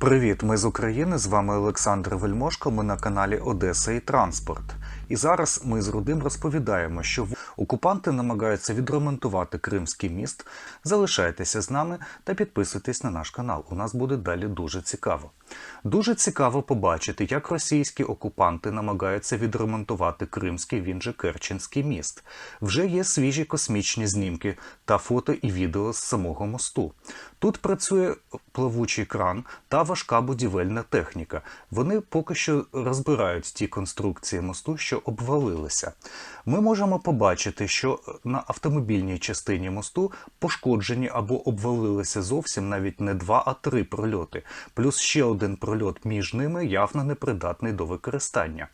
Привіт, ми з України. З вами Олександр Вельмошко. Ми на каналі Одеса і Транспорт. І зараз ми з Рудим розповідаємо, що окупанти намагаються відремонтувати Кримський міст. Залишайтеся з нами та підписуйтесь на наш канал. У нас буде далі дуже цікаво. Дуже цікаво побачити, як російські окупанти намагаються відремонтувати Кримський, він же Керченський міст. Вже є свіжі космічні знімки та фото і відео з самого мосту. Тут працює плавучий кран та важка будівельна техніка. Вони поки що розбирають ті конструкції мосту, що обвалилися. Ми можемо побачити, що на автомобільній частині мосту пошкоджені або обвалилися зовсім навіть не два, а три прольоти, плюс ще один прольот між ними явно непридатний до використання.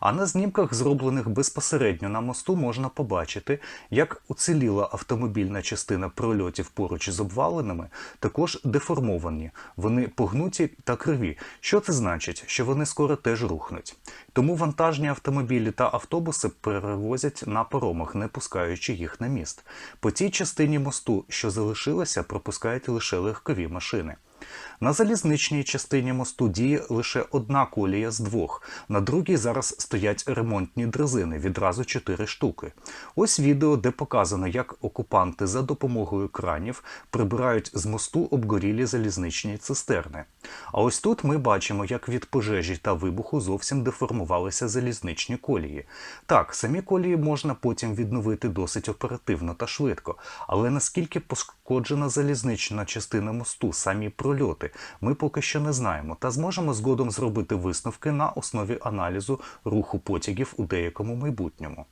А на знімках, зроблених безпосередньо на мосту, можна побачити, як уціліла автомобільна частина прольотів поруч із обваленими, також деформовані. Вони погнуті та криві. Що це значить? Що вони скоро теж рухнуть. Тому вантажні автомобілі та автобуси перевозять на паромах, не пускаючи їх на міст. По тій частині мосту, що залишилася, пропускають лише легкові машини. На залізничній частині мосту діє лише одна колія з двох. На другій зараз стоять ремонтні дрезини, відразу чотири штуки. Ось відео, де показано, як окупанти за допомогою кранів прибирають з мосту обгорілі залізничні цистерни. А ось тут ми бачимо, як від пожежі та вибуху зовсім деформувалися залізничні колії. Так, самі колії можна потім відновити досить оперативно та швидко, але наскільки пошкоджена залізнична частина мосту, самі прольоти, ми поки що не знаємо та зможемо згодом зробити висновки на основі аналізу руху потягів у деякому майбутньому.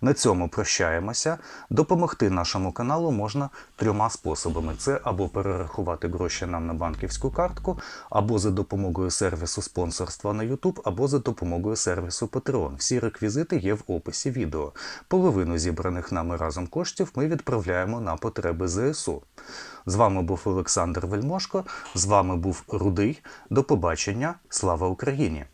На цьому прощаємося. Допомогти нашому каналу можна трьома способами: це або перерахувати гроші нам на банківську картку, або за допомогою сервісу спонсорства на YouTube, або за допомогою сервісу Patreon. Всі реквізити є в описі відео. Половину зібраних нами разом коштів ми відправляємо на потреби ЗСУ. З вами був Олександр Вельмошко, з вами був Рудий. До побачення. Слава Україні!